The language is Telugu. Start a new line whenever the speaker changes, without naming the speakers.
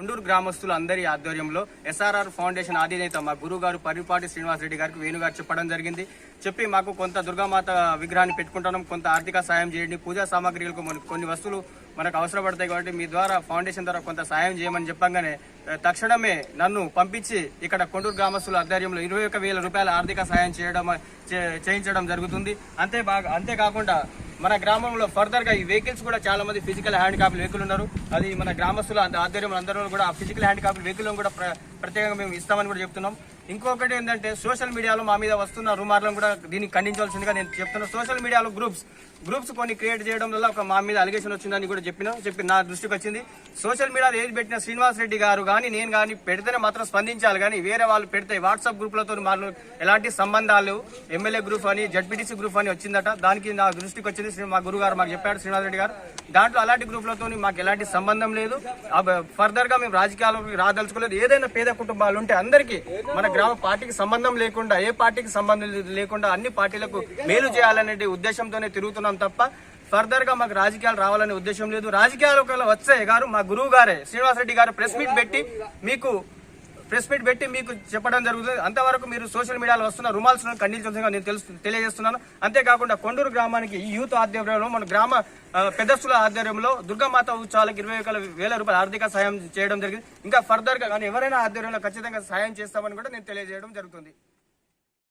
కొండూరు గ్రామస్తులు అందరి ఆధ్వర్యంలో ఎస్ఆర్ఆర్ ఫౌండేషన్ అధినేత మా గురువు గారు పరిపాటి శ్రీనివాస్ రెడ్డి గారికి వేణుగారు చెప్పడం జరిగింది. చెప్పి మాకు కొంత దుర్గామాత విగ్రహాన్ని పెట్టుకుంటున్నాం కొంత ఆర్థిక సాయం చేయండి పూజా సామాగ్రిలకు మన- కొన్ని వస్తువులు మనకు అవసరపడతాయి కాబట్టి మీ ద్వారా ఫౌండేషన్ ద్వారా కొంత సాయం చేయమని చెప్పంగానే తక్షణమే నన్ను పంపించి ఇక్కడ కొండూరు గ్రామస్తుల ఆధ్వర్యంలో ఇరవై ఒక వేల రూపాయల ఆర్థిక సాయం చేయడం చే- చేయించడం జరుగుతుంది. అంతే బాగా అంతేకాకుండా మన గ్రామంలో ఫర్దర్గా ఈ వెహికల్స్ కూడా చాలా మంది ఫిజికల్ హ్యాండ్ కాపీ వెహికల్ ఉన్నారు. అది మన గ్రామస్తుల ఆధ్వర్యంలో అందరూ కూడా ఆ ఫిజికల్ హ్యాండ్ కాపీ వెహికల్ కూడా ప్రత్యేకంగా మేము ఇస్తామని కూడా చెప్తున్నాం. ఇంకొకటి ఏంటంటే సోషల్ మీడియాలో మా మీద వస్తున్న రూమార్లను కూడా దీన్ని ఖండించాల్సిందిగా నేను చెప్తున్నాను సోషల్ మీడియాలో గ్రూప్స్ గ్రూప్స్ కొన్ని క్రియేట్ చేయడం వల్ల ఒక మా మీద అలిగేషన్ వచ్చిందని కూడా చెప్పిన చెప్పి నా దృష్టికి వచ్చింది. సోషల్ మీడియాలో ఏది పెట్టిన శ్రీనివాస్ రెడ్డి గారు కానీ నేను కానీ పెడితేనే మాత్రం స్పందించాలి. కానీ వేరే వాళ్ళు పెడితే వాట్సాప్ గ్రూప్లతో వాళ్ళు ఎలాంటి సంబంధాలు ఎమ్మెల్యే గ్రూప్ అని జడ్పీటీసీ గ్రూప్ అని వచ్చిందట. దానికి నా దృష్టికి వచ్చింది శ్రీ- మా గురువు గారు మాకు చెప్పాడు శ్రీనివాస్ రెడ్డి గారు. దాంట్లో అలాంటి గ్రూప్లతో మాకు ఎలాంటి సంబంధం లేదు. ఫర్దర్గా మేము రాజకీయాలకు రాదలుచుకోలేదు. ఏదైనా పేద కుటుంబాలు ఉంటే అందరికీ మన గ్రామ పార్టీకి సంబంధం లేకుండా ఏ పార్టీకి సంబంధం లేకుండా అన్ని పార్టీలకు మేలు చేయాలనే ఉద్దేశంతోనే తిరుగుతున్నాం తప్ప ఫర్దర్గా మాకు రాజకీయాలు రావాలనే ఉద్దేశం లేదు. రాజకీయాలు ఒకవేళ వచ్చే గారు మా గురువు గారే శ్రీనివాస్ రెడ్డి గారు ప్రెస్ మీట్ పెట్టి మీకు ప్రెస్ మీట్ పెట్టి మీకు చెప్పడం జరుగుతుంది. అంతవరకు మీరు సోషల్ మీడియాలో వస్తున్న రుమాల్స్ ఖండించాల్సిందిగా నేను తెలుసు తెలియజేస్తున్నాను. అంతేకాకుండా కొండూరు గ్రామానికి ఈ యూత్ ఆధ్వర్యంలో మన గ్రామ పెద్దస్తుల ఆధ్వర్యంలో దుర్గామాత ఉత్సవాలకు ఇరవై వేల రూపాయల ఆర్థిక సాయం చేయడం జరిగింది. ఇంకా ఫర్దర్గా కానీ ఎవరైనా ఆధ్వర్యంలో ఖచ్చితంగా సాయం చేస్తామని కూడా నేను తెలియజేయడం జరుగుతుంది.